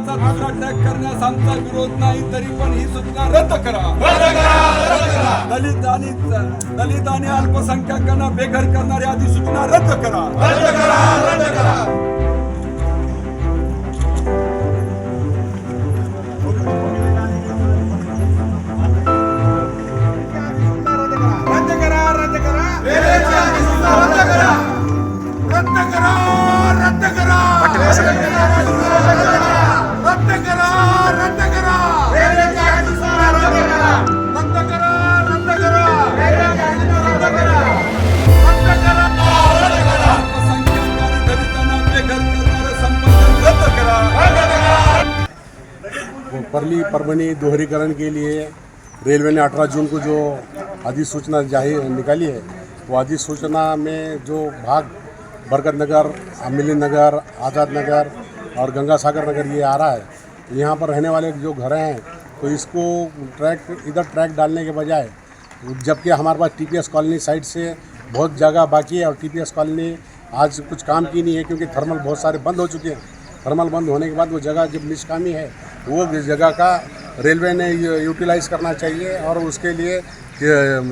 महाराष्ट्राचा दुसरा ट्रॅक करण्यास आमचा विरोध नाही तरी पण ही सूचना रद्द करा. दलित आणि दलित आणि अल्पसंख्याकांना बेघर करणारी अधिसूचना रद्द करा. रद्द करा रद्द करा. रद्द करा रद्द करा. रद्द करा रद्द करा. परली परभणी दोहरीकरण के लिए रेलवे ने 18 जून को जो अधिसूचना ज़ाहिर निकाली है, वो अधिसूचना में जो भाग बरकत नगर अमिली नगर, आज़ाद नगर और गंगा सागर नगर ये आ रहा है, यहाँ पर रहने वाले जो घर हैं तो इसको ट्रैक, इधर ट्रैक डालने के बजाय, जबकि हमारे पास टीपीएस कॉलोनी साइड से बहुत जगह बाकी है और टीपीएस कॉलोनी आज कुछ काम की नहीं है क्योंकि थर्मल बहुत सारे बंद हो चुके हैं। थर्मल बंद होने के बाद वो जगह जब निष्कामी है, वो जगह का रेलवे ने यूटिलाइज करना चाहिए और उसके लिए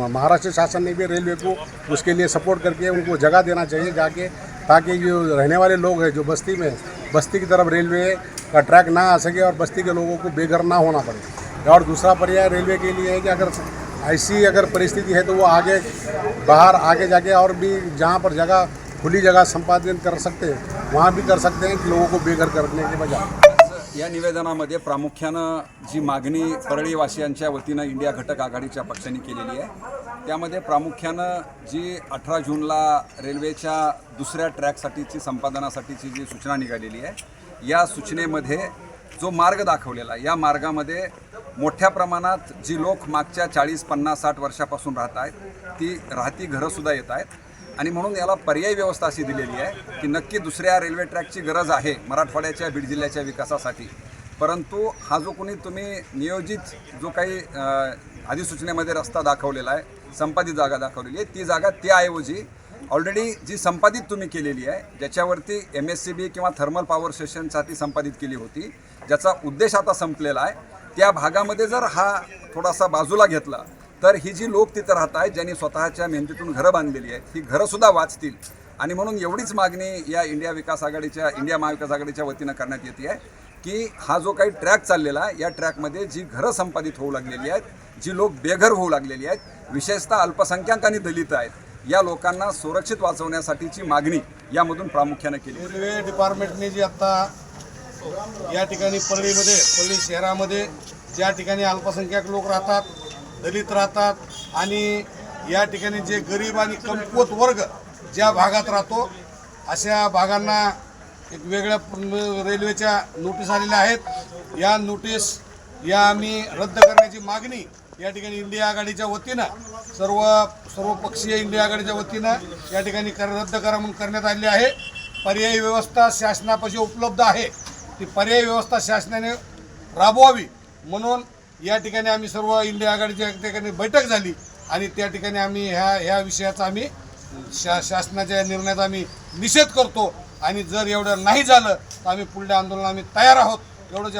महाराष्ट्र शासन ने भी रेलवे को उसके लिए सपोर्ट करके उनको जगह देना चाहिए जाके, ताकि जो रहने वाले लोग हैं, जो बस्ती में, बस्ती की तरफ़ रेलवे का ट्रैक ना आ सके और बस्ती के लोगों को बेघर ना होना पड़े। और दूसरा पर्याय रेलवे के लिए है कि अगर ऐसी अगर परिस्थिति है तो वो आगे, बाहर आगे जाके और भी जहाँ पर जगह खुली जगह संपादन कर सकते हैं वहाँ भी कर सकते हैं लोगों को बेघर करने के बजाय या निवेदनामध्ये प्रामुख्यानं जी मागणी परळीवासियांच्या वतीनं इंडिया घटक आघाडीच्या पक्षाने केलेली आहे त्यामध्ये प्रामुख्यानं जी अठरा जूनला रेल्वेच्या दुसऱ्या ट्रॅकसाठीची संपादनासाठीची जी सूचना निघालेली आहे या सूचनेमध्ये जो मार्ग दाखवलेला आहे या मार्गामध्ये मोठ्या प्रमाणात जी लोक मागच्या चाळीस पन्नास साठ वर्षापासून राहत आहेत ती राहती घरंसुद्धा येत आहेत. आणि म्हणून याला पर्यायी व्यवस्था अशी दिलेली आहे की नक्की दुसऱ्या रेल्वे ट्रॅकची गरज आहे मराठवाड्याच्या बीड जिल्ह्याच्या विकासासाठी. परंतु हा जो कोणी तुम्ही नियोजित जो काही अधिसूचनेमध्ये रस्ता दाखवलेला आहे संपादित जागा दाखवलेली आहे ती जागा त्याऐवजी ऑलरेडी जी संपादित तुम्ही केलेली आहे ज्याच्यावरती एम एस सी बी किंवा थर्मल पॉवर स्टेशनसाठी संपादित केली होती ज्याचा उद्देश आता संपलेला आहे त्या भागामध्ये जर हा थोडासा बाजूला घेतला तर ही जी लोक तिथं राहत आहेत ज्यांनी स्वतःच्या मेहनतीतून घरं बांधलेली आहेत ही घरंसुद्धा वाचतील. आणि म्हणून एवढीच मागणी या इंडिया विकास आघाडीच्या इंडिया महाविकास आघाडीच्या वतीनं करण्यात येते आहे की हा जो काही ट्रॅक चाललेला आहे या ट्रॅकमध्ये जी घरं संपादित होऊ लागलेली आहेत जी लोक बेघर होऊ लागलेली आहेत विशेषतः अल्पसंख्याक आणि दलित आहेत या लोकांना सुरक्षित वाचवण्यासाठीची मागणी यामधून प्रामुख्यानं केली. रेल्वे डिपार्टमेंटने जी आता या ठिकाणी परळीमध्ये परळी शहरामध्ये ज्या ठिकाणी अल्पसंख्याक लोक राहतात दलित राहतात आणि या ठिकाणी जे गरीब आणि कमकुवत वर्ग ज्या भागात राहतो अशा भागांना एक वेगळ्या रेल्वेच्या नोटीस आलेल्या आहेत. या नोटीस या आम्ही रद्द करण्याची मागणी या ठिकाणी इंडिया आघाडीच्या वतीनं सर्व सर्व पक्षीय इंडिया आघाडीच्या वतीनं या ठिकाणी कर रद्द करा म्हणून करण्यात आली आहे. पर्यायी व्यवस्था शासनापाशी उपलब्ध आहे. ती पर्यायी व्यवस्था शासनाने राबवावी म्हणून या ठिकाणी आम्ही सर्व इंडिया आघाडीची एक ठिकाणी बैठक झाली आणि त्या ठिकाणी आम्ही ह्या ह्या विषयाचा आम्ही शा शासनाच्या निर्णयाचा आम्ही निषेध करतो. आणि जर एवढं नाही झालं तर आम्ही पुढल्या आंदोलन आम्ही तयार आहोत. एवढं